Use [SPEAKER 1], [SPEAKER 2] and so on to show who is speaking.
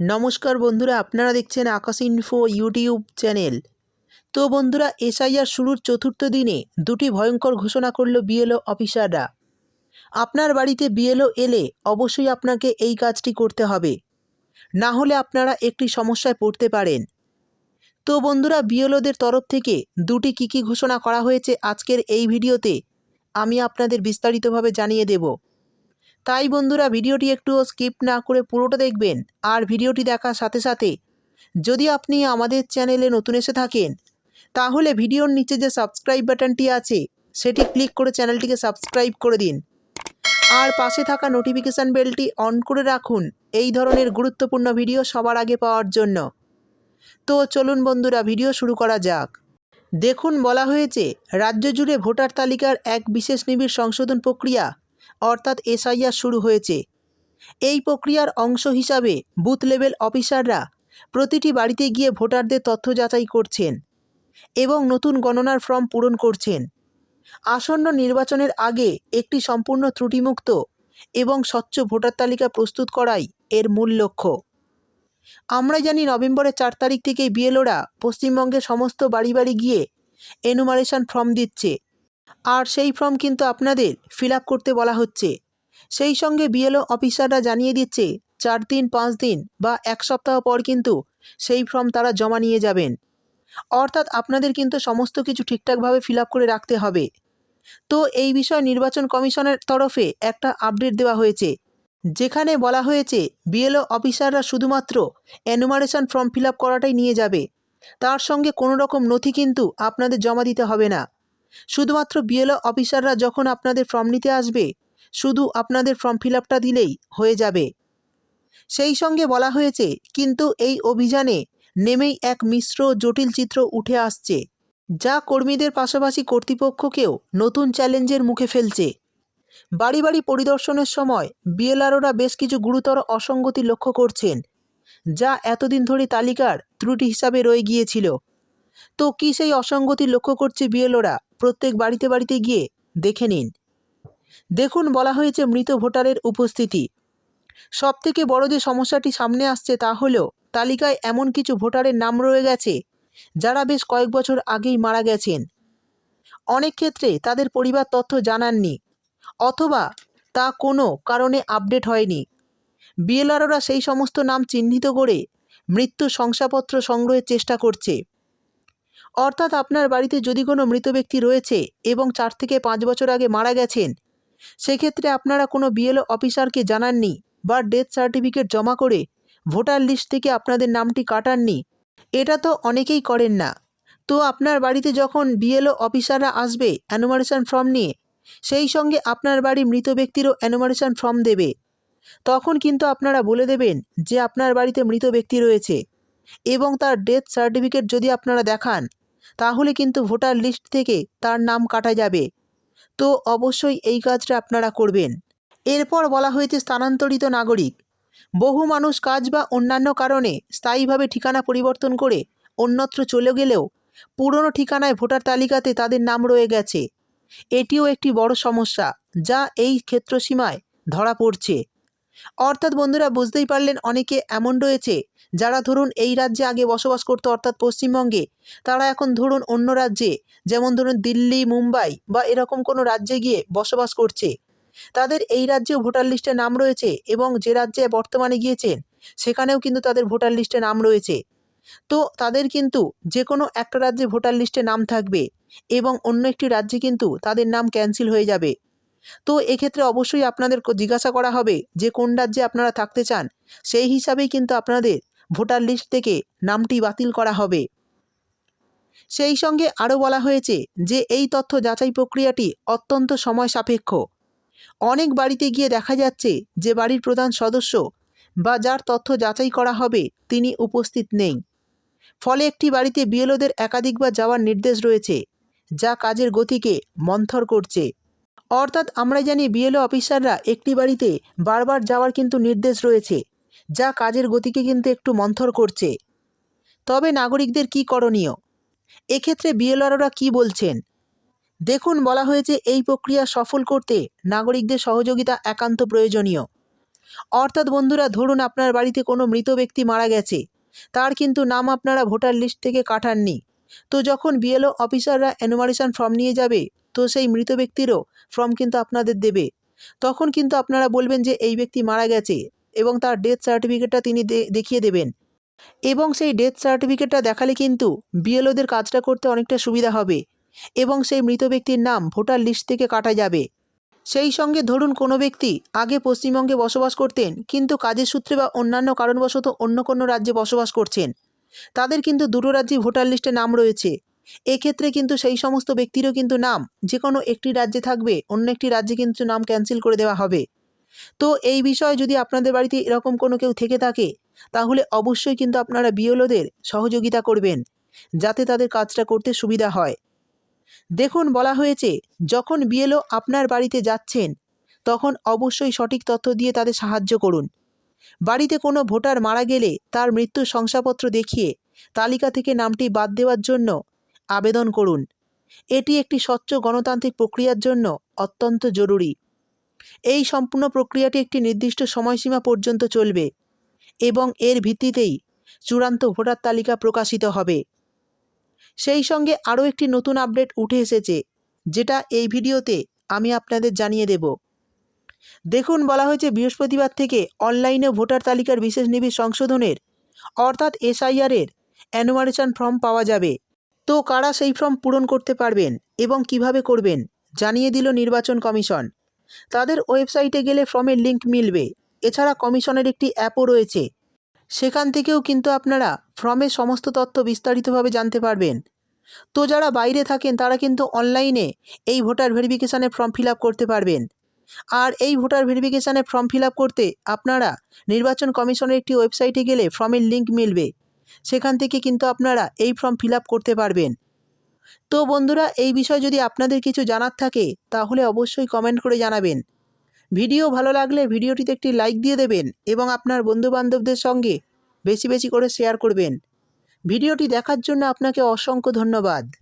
[SPEAKER 1] নমস্কার বন্ধুরা, আপনারা দেখছেন আকাশ ইনফো ইউটিউব চ্যানেল তো বন্ধুরা, এসআইআর শুরুর চতুর্থ দিনে দুটি ভয়ঙ্কর ঘোষণা করল বিএলও অফিসাররা। আপনার বাড়িতে বিএলও এলে অবশ্যই আপনাকে এই কাজটি করতে হবে। না হলে আপনারা একটি সমস্যায় পড়তে পারেন। তো বন্ধুরা, বিএলওদের তরফ থেকে দুটি কী কী ঘোষণা করা হয়েছে আজকের এই ভিডিওতে আমি আপনাদের বিস্তারিতভাবে জানিয়ে দেব। তাই বন্ধুরা ভিডিওটি একটু স্কিপ না করে পুরোটা দেখবেন আর ভিডিওটি দেখার সাথে সাথে যদি আপনি আমাদের চ্যানেলে নতুন এসে থাকেন, তাহলে ভিডিওর নিচে যে সাবস্ক্রাইব বাটনটি আছে, সেটি ক্লিক করে চ্যানেলটিকে সাবস্ক্রাইব করে দিন। আর পাশে থাকা নোটিফিকেশান বেলটি অন করে রাখুন এই ধরনের গুরুত্বপূর্ণ ভিডিও সবার আগে পাওয়ার জন্য। তো চলুন বন্ধুরা, ভিডিও শুরু করা যাক। দেখুন, বলা হয়েছে, রাজ্য জুড়ে ভোটার তালিকার এক বিশেষ নিবিড় সংশোধন প্রক্রিয়া অর্থাৎ এসআইআর শুরু হয়েছে। এই প্রক্রিয়ার অংশ হিসাবে বুথ লেভেল অফিসাররা প্রতিটি বাড়িতে গিয়ে ভোটারদের তথ্য যাচাই করছেন এবং নতুন গণনার ফর্ম পূরণ করছেন। আসন্ন নির্বাচনের আগে একটি সম্পূর্ণ ত্রুটিমুক্ত এবং স্বচ্ছ ভোটার তালিকা প্রস্তুত করাই এর মূল লক্ষ্য। আমরা জানি নভেম্বরের চার তারিখ থেকেই বিএলওরা পশ্চিমবঙ্গের সমস্ত বাড়ি বাড়ি গিয়ে এনুমারেশন ফর্ম দিচ্ছে। আর সেই ফর্ম কিন্তু আপনাদের ফিল করতে বলা হচ্ছে। সেই সঙ্গে বিএলও অফিসাররা জানিয়ে দিচ্ছে, চার দিন, পাঁচ দিন বা এক সপ্তাহ পর কিন্তু সেই ফর্ম তারা জমা নিয়ে যাবেন। অর্থাৎ আপনাদের কিন্তু সমস্ত কিছু ঠিকঠাকভাবে ফিল করে রাখতে হবে। তো এই বিষয়ে নির্বাচন কমিশনের তরফে একটা আপডেট দেওয়া হয়েছে, যেখানে বলা হয়েছে বিএলও অফিসাররা শুধুমাত্র অ্যানুমারেশন ফর্ম ফিল করাটাই নিয়ে যাবে। তার সঙ্গে কোনো রকম নথি কিন্তু আপনাদের জমা দিতে হবে না। শুধুমাত্র বিএলও অফিসাররা যখন আপনাদের ফর্ম নিতে আসবে, শুধু আপনাদের ফর্ম ফিল দিলেই হয়ে যাবে। সেই সঙ্গে বলা হয়েছে, কিন্তু এই অভিযানে নেমেই এক মিশ্র জটিল চিত্র উঠে আসছে, যা কর্মীদের পাশাপাশি কর্তৃপক্ষকেও নতুন চ্যালেঞ্জের মুখে ফেলছে। বাড়ি বাড়ি পরিদর্শনের সময় বিএলআরওরা বেশ কিছু গুরুতর অসঙ্গতি লক্ষ্য করছেন, যা এতদিন ধরে তালিকার ত্রুটি হিসাবে রয়ে গিয়েছিল। তো কী সেই অসঙ্গতি লক্ষ্য করছে বিএলওরা প্রত্যেক বাড়িতে বাড়িতে গিয়ে দেখে নিন। দেখুন বলা হয়েছে মৃত ভোটারের উপস্থিতি। সবথেকে বড় যে সমস্যাটি সামনে আসছে তা হলো, তালিকায় এমন কিছু ভোটারের নাম রয়ে গেছে, যারা বেশ কয়েক বছর আগেই মারা গেছেন। অনেক ক্ষেত্রে তাদের পরিবার তথ্য জানাননি, অথবা তা কোনো কারণে আপডেট হয়নি। বিএলআরওরা সেই সমস্ত নাম চিহ্নিত করে মৃত্যু শংসাপত্র সংগ্রহের চেষ্টা করছে। অর্থাৎ আপনার বাড়িতে যদি কোনো মৃত ব্যক্তি রয়েছে এবং চার থেকে পাঁচ বছর আগে মারা গেছেন, সেক্ষেত্রে আপনারা কোনো বিএলও অফিসারকে জানাননি বা ডেথ সার্টিফিকেট জমা করে ভোটার লিস্ট থেকে আপনাদের নামটি কাটাননি। এটা তো অনেকেই করেন না। তো আপনার বাড়িতে যখন বিএলও অফিসাররা আসবে অ্যানুমারেশন ফর্ম নিয়ে, সেই সঙ্গে আপনার বাড়ি মৃত ব্যক্তিরও অ্যানুমারেশন ফর্ম দেবে। তখন কিন্তু আপনারা বলে দেবেন যে আপনার বাড়িতে মৃত ব্যক্তি রয়েছে এবং তার ডেথ সার্টিফিকেট যদি আপনারা দেখান তাহলে কিন্তু ভোটার লিস্ট থেকে তার নাম কাটা যাবে। তো অবশ্যই এই কাজটা আপনারা করবেন। এরপর বলা হয়েছে স্থানান্তরিত নাগরিক। বহু মানুষ কাজ বা অন্যান্য কারণে স্থায়ীভাবে ঠিকানা পরিবর্তন করে অন্যত্র চলে গেলেও পুরনো ঠিকানায় ভোটার তালিকাতে তাদের নাম রয়ে গেছে। এটিও একটি বড় সমস্যা যা এই ক্ষেত্রসীমায় ধরা পড়ছে। অর্থাৎ বন্ধুরা বুঝতেই পারলেন অনেকে এমন রয়েছে যারা ধরুন এই রাজ্যে আগে বসবাস করতো, অর্থাৎ পশ্চিমবঙ্গে। তারা এখন ধরুন অন্য রাজ্যে, যেমন ধরুন দিল্লি, মুম্বাই বা এরকম কোনো রাজ্যে গিয়ে বসবাস করছে। তাদের এই রাজ্যেও ভোটার লিস্টে নাম রয়েছে এবং যে রাজ্যে বর্তমানে গিয়েছেন, সেখানেও কিন্তু তাদের ভোটার লিস্টে নাম রয়েছে। তো তাদের কিন্তু যে কোনো একটা রাজ্যে ভোটার লিস্টে নাম থাকবে এবং অন্য একটি রাজ্যে কিন্তু তাদের নাম ক্যান্সেল হয়ে যাবে। তো এক্ষেত্রে অবশ্যই আপনাদের জিজ্ঞাসা করা হবে যে কোন রাজ্যে আপনারা থাকতে চান। সেই হিসাবেই কিন্তু আপনাদের ভোটার লিস্ট থেকে নামটি বাতিল করা হবে। সেই সঙ্গে আরও বলা হয়েছে যে এই তথ্য যাচাই প্রক্রিয়াটি অত্যন্ত সময় সাপেক্ষ। অনেক বাড়িতে গিয়ে দেখা যাচ্ছে যে বাড়ির প্রধান সদস্য বা যার তথ্য যাচাই করা হবে তিনি উপস্থিত নেই। ফলে একটি বাড়িতে বিএলওদের একাধিকবার যাওয়ার নির্দেশ রয়েছে, যা কাজের গতিকে মন্থর করছে। অর্থাৎ আমরা জানি বিএলও অফিসাররা একটি বাড়িতে বারবার যাওয়ার কিন্তু নির্দেশ রয়েছে, যা কাজের গতিকে কিন্তু একটু মন্থর করছে। তবে নাগরিকদের কি করণীয়? এক্ষেত্রে বিএলআরওরা কি বলছেন? দেখুন, বলা হয়েছে এই প্রক্রিয়া সফল করতে নাগরিকদের সহযোগিতা একান্ত প্রয়োজনীয়। অর্থাৎ বন্ধুরা, ধরুন আপনার বাড়িতে কোনো মৃত ব্যক্তি মারা গেছে, তার কিন্তু নাম আপনারা ভোটার লিস্ট থেকে কাটাননি। তো যখন বিএলও অফিসাররা এনুমারেশন ফর্ম নিয়ে যাবে তো সেই মৃত ব্যক্তিরও ফর্ম কিন্তু আপনাদের দেবে। তখন কিন্তু আপনারা বলবেন যে এই ব্যক্তি মারা গেছে এবং তার ডেথ সার্টিফিকেটটা তিনি দেখিয়ে দেবেন। এবং সেই ডেথ সার্টিফিকেটটা দেখালে কিন্তু বিএলওদের কাজটা করতে অনেকটা সুবিধা হবে এবং সেই মৃত ব্যক্তির নাম ভোটার লিস্ট থেকে কাটা যাবে। সেই সঙ্গে ধরুন কোনো ব্যক্তি আগে পশ্চিমবঙ্গে বসবাস করতেন কিন্তু কাজের সূত্রে বা অন্যান্য কারণবশত অন্য কোনো রাজ্যে বসবাস করছেন। তাদের কিন্তু দুটো রাজ্যেই ভোটার লিস্টে নাম রয়েছে। এক্ষেত্রে কিন্তু সেই সমস্ত ব্যক্তিরও কিন্তু নাম যে কোনো একটি রাজ্যে থাকবে, অন্য একটি রাজ্যে কিন্তু নাম ক্যান্সেল করে দেওয়া হবে। তো এই বিষয়ে যদি আপনাদের বাড়িতে এরকম কোনো কেউ থেকে থাকে, তাহলে অবশ্যই কিন্তু আপনারা বিএলওদের সহযোগিতা করবেন, যাতে তাদের কাজটা করতে সুবিধা হয়। দেখুন, বলা হয়েছে, যখন বিএলও আপনার বাড়িতে যাচ্ছেন, তখন অবশ্যই সঠিক তথ্য দিয়ে তাদের সাহায্য করুন। বাড়িতে কোনো ভোটার মারা গেলে তার মৃত্যুর শংসাপত্র দেখিয়ে তালিকা থেকে নামটি বাদ দেওয়ার জন্য আবেদন করুন। এটি একটি স্বচ্ছ গণতান্ত্রিক প্রক্রিয়ার জন্য অত্যন্ত জরুরি। এই সম্পূর্ণ প্রক্রিয়াটি একটি নির্দিষ্ট সময়সীমা পর্যন্ত চলবে এবং এর ভিত্তিতেই চূড়ান্ত ভোটার তালিকা প্রকাশিত হবে। সেই সঙ্গে আরও একটি নতুন আপডেট উঠে এসেছে, যেটা এই ভিডিওতে আমি আপনাদের জানিয়ে দেব। দেখুন, বলা হয়েছে বৃহস্পতিবার থেকে অনলাইনে ভোটার তালিকার বিশেষ নিবিড় সংশোধনের, অর্থাৎ এসআইআরের, অ্যানুমারেশন ফর্ম পাওয়া যাবে। তো কারা সেই ফর্ম পূরণ করতে পারবেন এবং কীভাবে করবেন, জানিয়ে দিল নির্বাচন কমিশন। তাদের ওয়েবসাইটে গেলে ফর্মের লিঙ্ক মিলবে। এছাড়া কমিশনের একটি অ্যাপও রয়েছে। সেখান থেকেও কিন্তু আপনারা ফর্মের সমস্ত তথ্য বিস্তারিতভাবে জানতে পারবেন। তো যারা বাইরে থাকেন, তারা কিন্তু অনলাইনে এই ভোটার ভেরিফিকেশানের ফর্ম ফিল করতে পারবেন। আর এই ভোটার ভেরিফিকেশানের ফর্ম ফিল করতে আপনারা নির্বাচন কমিশনের একটি ওয়েবসাইটে গেলে ফর্মের লিঙ্ক মিলবে। সেখান থেকে কিন্তু আপনারা এই ফর্ম ফিল করতে পারবেন। তো বন্ধুরা, এই বিষয়ে যদি আপনাদের কিছু জানার থাকে, তাহলে অবশ্যই কমেন্ট করে জানাবেন। ভিডিও ভালো লাগলে ভিডিওটিতে একটি লাইক দিয়ে দেবেন এবং আপনার বন্ধুবান্ধবদের সঙ্গে বেশি বেশি করে শেয়ার করবেন। ভিডিওটি দেখার জন্য আপনাকে অসংখ্য ধন্যবাদ।